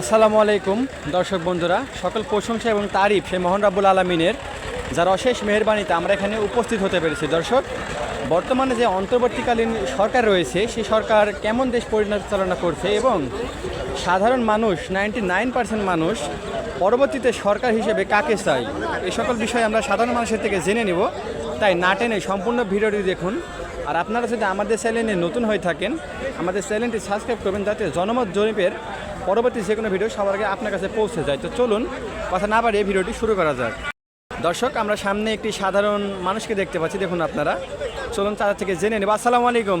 আসসালামু আলাইকুম, দর্শক বন্ধুরা। সকল প্রশংসা এবং তারিফ সেই মোহন রাবুল আলমিনের। যার অশেষ মেহরবানিতে আমরা এখানে উপস্থিত হতে পেরেছি, দর্শক। বর্তমানে যে অন্তর্বর্তীকালীন সরকার রয়েছে, সেই সরকার কেমন দেশ পরিচালনা করছে এবং সাধারণ মানুষ, নাইনটি নাইন পার্সেন্ট মানুষ পরবর্তীতে সরকার হিসেবে কাকে চাই এই সকল বিষয়ে আমরা সাধারণ মানুষের থেকে জেনে নিব। তাই না টেনে সম্পূর্ণ ভিডিওটি দেখুন। আর আপনারা যদি আমাদের চ্যানেলে নতুন হয়ে থাকেন, আমাদের চ্যানেলটি সাবস্ক্রাইব করবেন, যাতে জনমত জরিপের পরবর্তী যে কোনো ভিডিও সবার আগে আপনার কাছে পৌঁছে যায়। তো চলুন কথা না বাড়িয়ে ভিডিওটি শুরু করা যাক। দর্শক আমরা সামনে একটি সাধারণ মানুষকে দেখতে পাচ্ছি দেখুন আপনারা। চলুন তাদের থেকে জেনে নেব। আসসালামু আলাইকুম।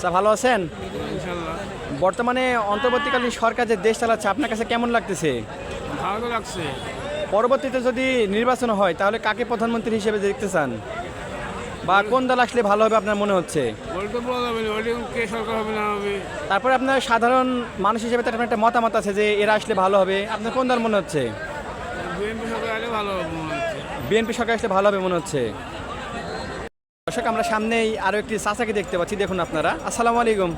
স্যার ভালো আছেন? বর্তমানে অন্তর্বর্তীকালীন সরকার যে দেশ চালাচ্ছে আপনার কাছে কেমন লাগতেছে? ভালো লাগছে। পরবর্তীতে যদি নির্বাচন হয় তাহলে কাকে প্রধানমন্ত্রী হিসেবে দেখতে চান? বা কোন দল আসলে ভালো হবে আপনার মনে হচ্ছে? বলতে বলা যাবে না ওইটা কে সরকার হবে না হবে। তারপরে আপনার সাধারণ মানুষ হিসেবে তার আপনার একটা মতামত আছে যে এরা আসলে ভালো হবে? আপনার কোন দল মনে হচ্ছে? বিএনপি সরকার আলে ভালো হবে মনে হচ্ছে। বিএনপি সরকার আসলে ভালো হবে মনে হচ্ছে। দর্শক আমরা সামনেই আরও একটি চাচাকে দেখতে পাচ্ছি দেখুন আপনারা। আসসালামু আলাইকুম।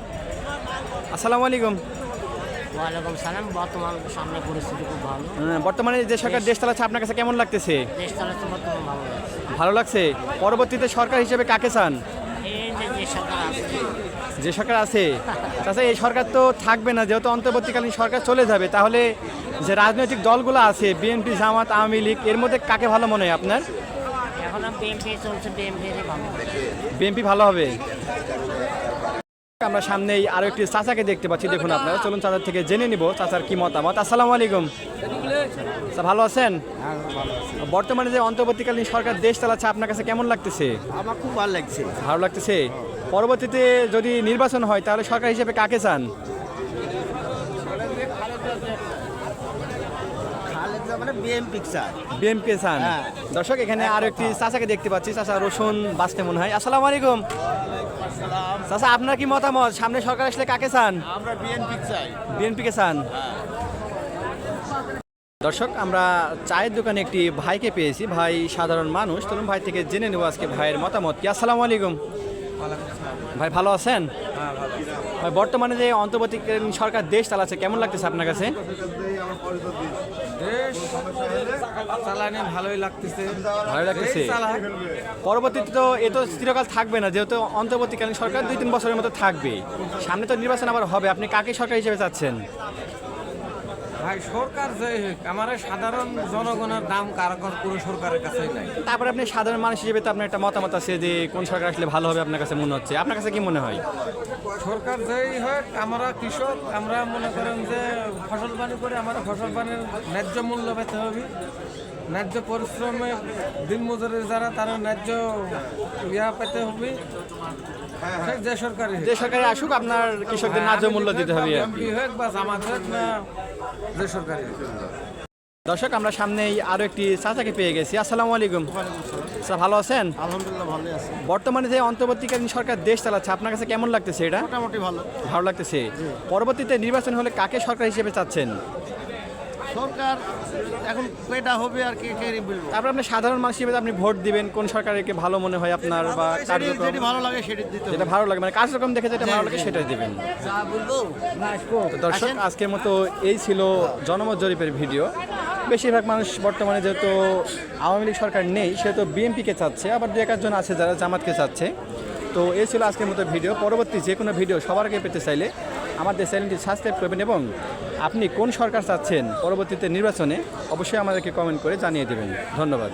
আসসালামু আলাইকুম। ওয়ালাইকুম সালাম বর্তমান সামনে পরিস্থিতি খুব ভালো। হ্যাঁ, বর্তমানে যে সরকার দেশ চালাচ্ছে আপনার কাছে কেমন লাগতেছে? দেশ চালাচ্ছে বর্তমান ভালো লাগছে। ভালো লাগছে? পরবর্তীতে সরকার হিসেবে কাকে চান? যে সরকার আছে? তাছাড়া এই সরকার তো থাকবে না যেহেতু অন্তর্বর্তীকালীন সরকার চলে যাবে। তাহলে যে রাজনৈতিক দলগুলো আছে বিএনপি জামাত আওয়ামী লীগ এর মধ্যে কাকে ভালো মনে হয় আপনার? বিএনপি ভালো। বিএনপি ভালো হবে? আমরা সামনেই আরও একটি চাচাকে দেখতে পাচ্ছি দেখুন আপনারা। চলুন চাচার থেকে জেনে নিব চাচার কি মতামত। আসসালামু আলাইকুম। স্যার ভালো আছেন? বর্তমানে যে অন্তর্বর্তীকালীন সরকার দেশ চালাচ্ছে আপনার কাছে কেমন লাগতেছে? আমার খুব ভালো লাগছে। ভালো লাগতেছে? পরবর্তীতে যদি নির্বাচন হয় তাহলে সরকার হিসেবে কাকে চান? মানে বিএমপি বিএনপি চান। হ্যাঁ। দর্শক এখানে আরও একটি চাচাকে দেখতে পাচ্ছি। চাচা রসুন বাঁচতে মনে হয়। আসসালামু আলাইকুম। চাচা আপনার কি মতামত? সামনে সরকার আসলে কাকে চান? আমরা বিএনপি চাই। বিএনপিকে চান? দর্শক আমরা চায়ের দোকানে একটি ভাইকে পেয়েছি। ভাই সাধারণ মানুষ। তরুণ ভাই থেকে জেনে নেব আজকে ভাইয়ের মতামত কি। আসসালামু আলাইকুম। ভাই ভালো আছেন? ভাই বর্তমানে যে অন্তর্বর্তীকালীন সরকার দেশ চালাচ্ছে কেমন লাগতেছে আপনার কাছে? ভালোই লাগতেছে। ভালো লাগতেছে? পরবর্তীতে তো এ তো চিরকাল থাকবে না যেহেতু অন্তর্বর্তীকালীন সরকার দুই তিন বছরের মতো থাকবে সামনে তো নির্বাচন আবার হবে আপনি কাকে সরকার হিসেবে চাচ্ছেন? ভাই সরকার যে হোক, আমার সাধারণ জনগণের দাম কারকর পুরো সরকারের কাছেই নাই। তারপরে আপনি সাধারণ মানুষ হিসেবে তো আপনার একটা মতামত আছে যে কোন সরকার আসলে ভালো হবে আপনার কাছে মনে হচ্ছে? আপনার কাছে কি মনে হয়? সরকার যেই হোক আমরা কৃষক আমরা মনে করেন যে ফসল পানি করে আমরা ফসল পানির ন্যায্য মূল্য পেতে হবে। ন্যায্য পরিশ্রমে দিন মজুরের যারা তারা ন্যায্য ইয়া পেতে হবে। যে সরকারি যে সরকারে আসুক আপনার কৃষকদের ন্যায্য মূল্য দিতে হবে হোক বা জামাত হোক না যে সরকারি হোক। দর্শক আমরা সামনেই আরও একটি চাচাকে পেয়ে গেছি। আসসালামু আলাইকুম। স্যার ভালো আছেন? আলহামদুলিল্লাহ ভালোই আছে। বর্তমানে যে অন্তর্বর্তীকালীন সরকার দেশ চালাচ্ছে আপনার কাছে কেমন লাগতেছে এটা? মোটামুটি ভালো। ভালো লাগতেছে। পরবর্তীতে নির্বাচন হলে কাকে সরকার হিসেবে চাচ্ছেন? সরকার এখন পেটা হবে আর কে কে বলব। তারপর আপনি সাধারণ মানুষ হিসেবে আপনি ভোট দিবেন কোন সরকারকে ভালো মনে হয় আপনার বা যেটি কার্যক্রম যেটি ভালো লাগে সেটি দিতে যেটা ভালো লাগে মানে কার্যক্রম দেখে যেটা ভালো লাগে সেটাই দিবেন। যা বলব তো দর্শক আজকের মতো এই ছিল জনমত জরিপের ভিডিও। বেশিরভাগ মানুষ বর্তমানে যেহেতু আওয়ামী লীগ সরকার নেই সেহেতু বিএনপিকে চাচ্ছে আবার দু একজন আছে যারা জামাতকে চাচ্ছে। তো এই ছিল আজকের মতো ভিডিও। পরবর্তী যে কোনো ভিডিও সবার আগে পেতে চাইলে আমাদের চ্যানেলটি সাবস্ক্রাইব করবেন এবং আপনি কোন সরকার চাচ্ছেন পরবর্তীতে নির্বাচনে অবশ্যই আমাদেরকে কমেন্ট করে জানিয়ে দেবেন। ধন্যবাদ।